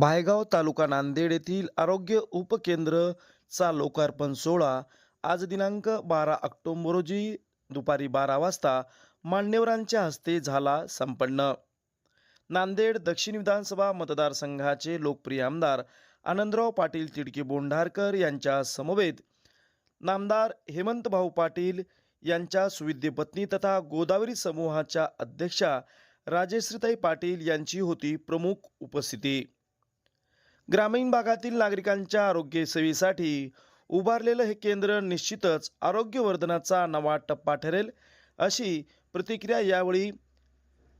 भायगाव तालुका नांदेड येथील आरोग्य उपकेंद्रचा लोकार्पण सोहळा आज दिनांक बारा ऑक्टोबर रोजी दुपारी बारा वाजता मान्यवरांच्या हस्ते झाला संपन्न. नांदेड दक्षिण विधानसभा मतदारसंघाचे लोकप्रिय आमदार आनंदराव पाटील तिडकी बोंढारकर यांच्या समवेत नामदार हेमंतभाऊ पाटील यांच्या सुविद्य पत्नी तथा गोदावरी समूहाच्या अध्यक्षा राजेश्रीताई पाटील यांची होती प्रमुख उपस्थिती. ग्रामीण भागातील नागरिकांच्या आरोग्य सेवेसाठी उभारलेलं हे केंद्र निश्चितच आरोग्यवर्धनाचा नवा टप्पा ठरेल अशी प्रतिक्रिया यावेळी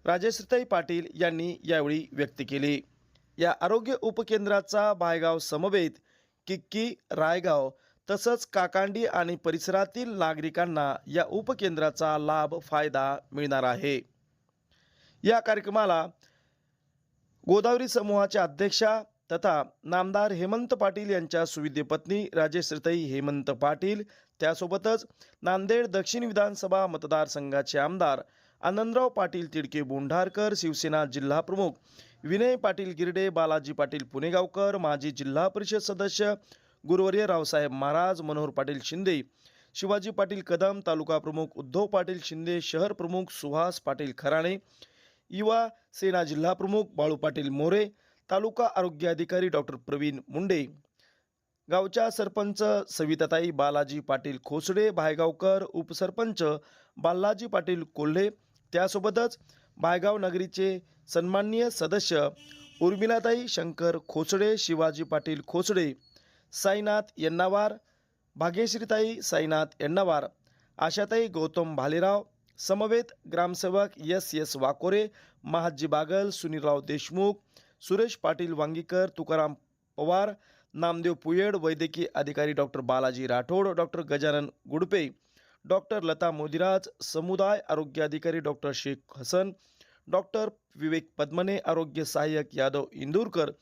राजेश्रीताई पाटील यांनी यावेळी व्यक्त केली. या आरोग्य उपकेंद्राचा भायगाव समवेत किक्की रायगाव तसंच काकांडी आणि परिसरातील नागरिकांना या उपकेंद्राचा लाभ फायदा मिळणार आहे. या कार्यक्रमाला गोदावरी समूहाच्या अध्यक्षा तथा नामदार हेमंत पाटील यांच्या सुविद्य पत्नी राजेश्रीताई हेमंत पाटील त्यासोबतच नांदेड दक्षिण विधानसभा मतदारसंघाचे आमदार आनंदराव पाटील तिडके बोंढारकर शिवसेना जिल्हा प्रमुख विनय पाटील गिरडे बालाजी पाटील पुणेगावकर माजी जिल्हा परिषद सदस्य गुरुवर्य रावसाहेब महाराज मनोहर पाटील शिंदे शिवाजी पाटील कदम तालुका प्रमुख उद्धव पाटील शिंदे शहर प्रमुख सुहास पाटील खराणे युवा सेना जिल्हा प्रमुख बाळू पाटील मोरे तालुका आरोग्य अधिकारी डॉक्टर प्रवीण मुंडे गावच्या सरपंच सविताताई बालाजी पाटील खोसडे भायगावकर उपसरपंच बालाजी पाटील कोल्हे त्यासोबतच भायगाव नगरीचे सन्माननीय सदस्य उर्मिलाताई शंकर खोसडे शिवाजी पाटील खोसडे साईनाथ यन्नावार भाग्यश्रीताई साईनाथ यन्नावार आशाताई गौतम भालेराव समवेत ग्रामसेवक एस एस वाकोरे महाजी बागल सुनीलराव देशमुख सुरेश पाटील वांगीकर तुकाराम पवार नामदेव पुयड वैद्यकीय अधिकारी doctor Balaji Rathod doctor Gajanan Gudpe doctor Lata Modiraj समुदाय आरोग्य अधिकारी डॉक्टर शेख हसन डॉक्टर विवेक पद्मने आरोग्य सहाय्यक यादव इंदूरकर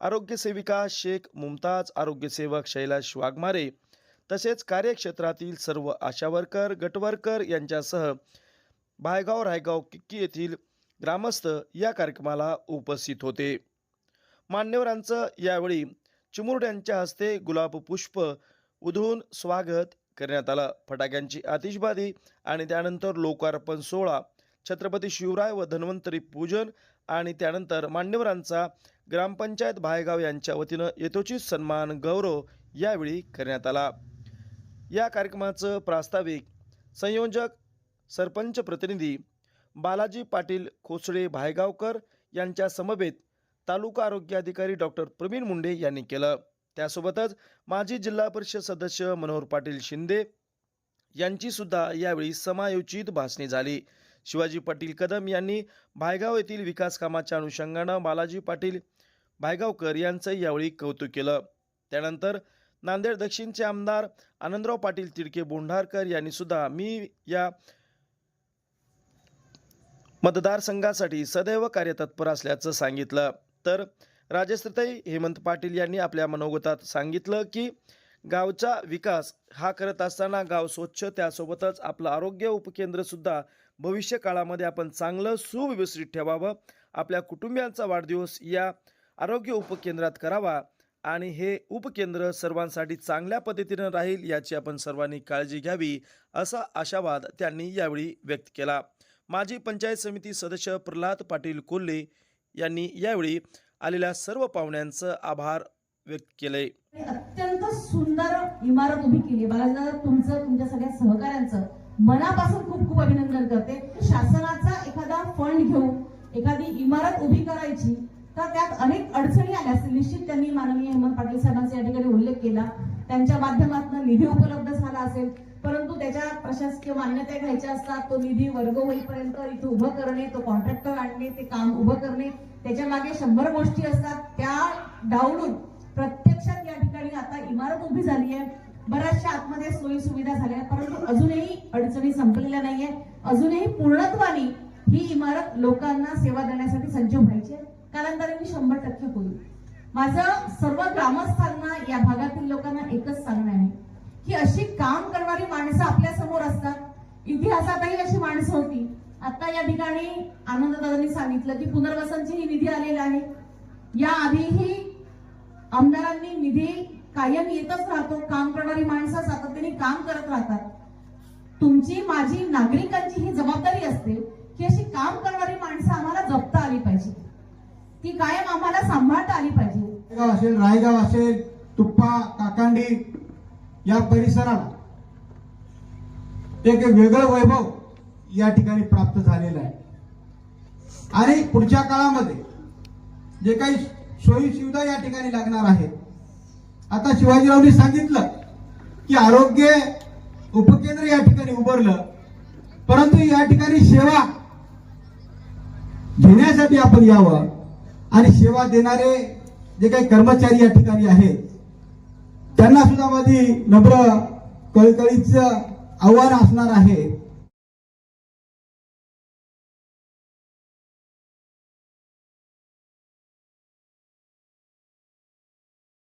आरोग्य सेविका शेख मुमताज आरोग्यसेवक शैलाश वाघमारे तसेच कार्यक्षेत्रातील सर्व आशावरकर गटवरकर यांच्यासह भायगाव रायगाव किक्की येथील ग्रामस्थ या कार्यक्रमाला उपस्थित होते. मान्यवरांचं यावेळी चिमुरड्यांच्या हस्ते गुलाब पुष्प उधळून स्वागत करण्यात आलं. फटाक्यांची आतिषबाजी आणि त्यानंतर लोकार्पण सोहळा. छत्रपती शिवराय व धन्वंतरी पूजन आणि त्यानंतर मान्यवरांचा ग्रामपंचायत भायगाव यांच्या वतीनं यथोचित सन्मान गौरव यावेळी करण्यात आला. या कार्यक्रमाचं प्रास्ताविक संयोजक सरपंच प्रतिनिधी बालाजी पाटील खोसडे भायगावकर यांच्या समवेत तालुका आरोग्य अधिकारी डॉक्टर प्रवीण मुंडे यांनी केलं. त्यासोबतच माजी जिल्हा परिषद सदस्य मनोहर पाटील शिंदे यांची सुद्धा यावेळी समायोजित भाषणे झाली. शिवाजी पाटील कदम यांनी भायगाव येथील विकास कामाच्या अनुषंगानं बालाजी पाटील भायगावकर यांचं यावेळी कौतुक केलं. त्यानंतर नांदेड दक्षिणचे आमदार आनंदराव पाटील तिडके बोंढारकर यांनी सुद्धा मी या मतदारसंघासाठी सदैव कार्यतत्पर असल्याचं सांगितलं. तर राजश्रीताई हेमंत पाटील यांनी आपल्या मनोगतात सांगितलं की गावचा विकास हा करत असताना गाव स्वच्छ त्यासोबतच आपलं आरोग्य उपकेंद्रसुद्धा भविष्य काळामध्ये आपण चांगलं सुव्यवस्थित ठेवावं आपल्या कुटुंबियांचा वाढदिवस या आरोग्य उपकेंद्रात करावा आणि हे उपकेंद्र सर्वांसाठी चांगल्या पद्धतीनं राहील याची आपण सर्वांनी काळजी घ्यावी असा आशावाद त्यांनी यावेळी व्यक्त केला. माजी पंचायत समिती सदस्य प्रल्हाद पाटील कोल्हे यांनी यावेळी आलेल्या सर्व पाहुण्यांचं आभार व्यक्त केले. अत्यंत सुंदर इमारत उभी केली. बालाजीदादा तुमचं तुमच्या सगळ्या सहकाऱ्यांचं मनापासून खूप खूप अभिनंदन करते. शासनाचा एखादा फंड घेऊन एखादी इमारत उभी करायची तर त्यात अनेक अडचणी आल्या असतील. निश्चित त्यांनी माननीय हेमंत पाटील साहेबांचा या ठिकाणी उल्लेख केला. त्यांच्या माध्यमातून निधी उपलब्ध झाला असेल. त्याच्या प्रशासकीय मान्यता घ्यायच्या असतात तो निधी वर्ग होईपर्यंत इथे उभं करणे तो कॉन्ट्रॅक्टर आणणे ते काम उभं करणे त्याच्यामागे शंभर गोष्टी असतात. त्या डावलून प्रत्यक्षात या ठिकाणी आता इमारत उभी झाली आहे. बऱ्याचशा आतमध्ये सोयी सुविधा झाल्या आहेत, परंतु अजूनही अडचणी संपलेल्या नाहीये. अजूनही पूर्णत्वाने ही इमारत लोकांना सेवा देण्यासाठी सज्ज व्हायची कालांतराने शंभर टक्के होईल. माझं सर्व ग्रामस्थांना या भागातील लोकांना एकच सांगणं आहे. की अशी काम करणारी माणसं आपल्यासमोर असतात. इतिहासातही अशी माणसं होती. आता या ठिकाणी आनंददादांनी सांगितलं की पुनर्वसनची ही निधी आलेला आहे. या आधीही आमदारांनी निधी कायम येतच राहतो. काम करणारी माणसं सातत्याने काम करत राहतात. तुमची माझी नागरिकांची ही जबाबदारी असते की अशी काम करणारी माणसं आम्हाला जपता आली पाहिजे. ती कायम आम्हाला सांभाळता आली पाहिजे. असेल रायगाव असेल तुप्पा काकांडी या परिसराला एक वेगळं वैभव या ठिकाणी प्राप्त झालेलं आहे. आणि पुढच्या काळामध्ये जे काही सोयी सुविधा या ठिकाणी लागणार आहेत आता शिवाजीरावनी सांगितलं की आरोग्य उपकेंद्र या ठिकाणी उभारलं परंतु या ठिकाणी सेवा घेण्यासाठी आपण यावं आणि सेवा देणारे जे काही कर्मचारी या ठिकाणी आहेत त्यांना सुद्धा माझी नम्र कळकळीचं आव्हान असणार आहे.